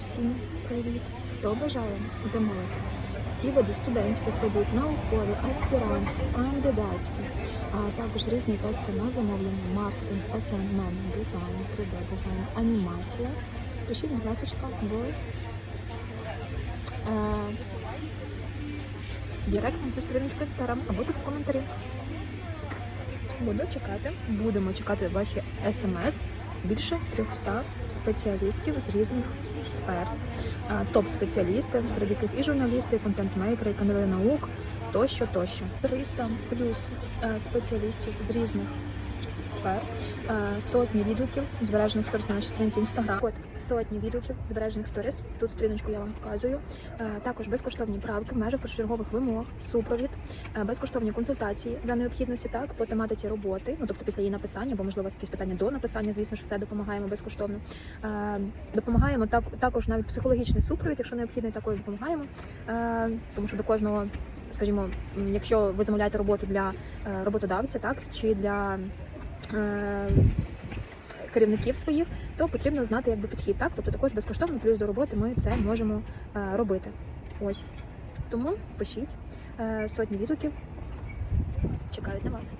Всім привіт! Хто бажає замовити всі види студентських робіт, наукові, аспірантські, кандидатські, а також різні тексти на замовлення, маркетинг, SMM, дизайн, 3D дизайн, анімація. Пишіть, будь ласка, в е, на цю сторіночку Instagram або тут в коментарі. Буду чекати, будемо чекати ваші смс. Більше 300 спеціалістів з різних сфер, топ-спеціалісти, серед яких і журналісти, і контент-мейкери, і канали наук, тощо, тощо. 300 плюс е, спеціалістів з різних сфер, е, сотні відгуків збережених сторіс на нашій сторінці Instagram. От сотні відгуків збережених сторіс. Тут сторіночку я вам вказую. Е, Також безкоштовні правки в межах першочергових вимог, супровід, е, безкоштовні консультації за необхідності так по тематиці роботи. Ну тобто після її написання, або можливо якісь питання до написання. Звісно ж, все допомагаємо безкоштовно. Допомагаємо так також навіть психологічний супровід, якщо необхідний, також допомагаємо. Тому що до кожного, скажімо, якщо ви замовляєте роботу для роботодавця, так чи для керівників своїх, то потрібно знати якби підхід. Так, тобто також безкоштовно, плюс до роботи ми це можемо е, робити. Ось тому пишіть е, сотні відгуків. Чекають на вас.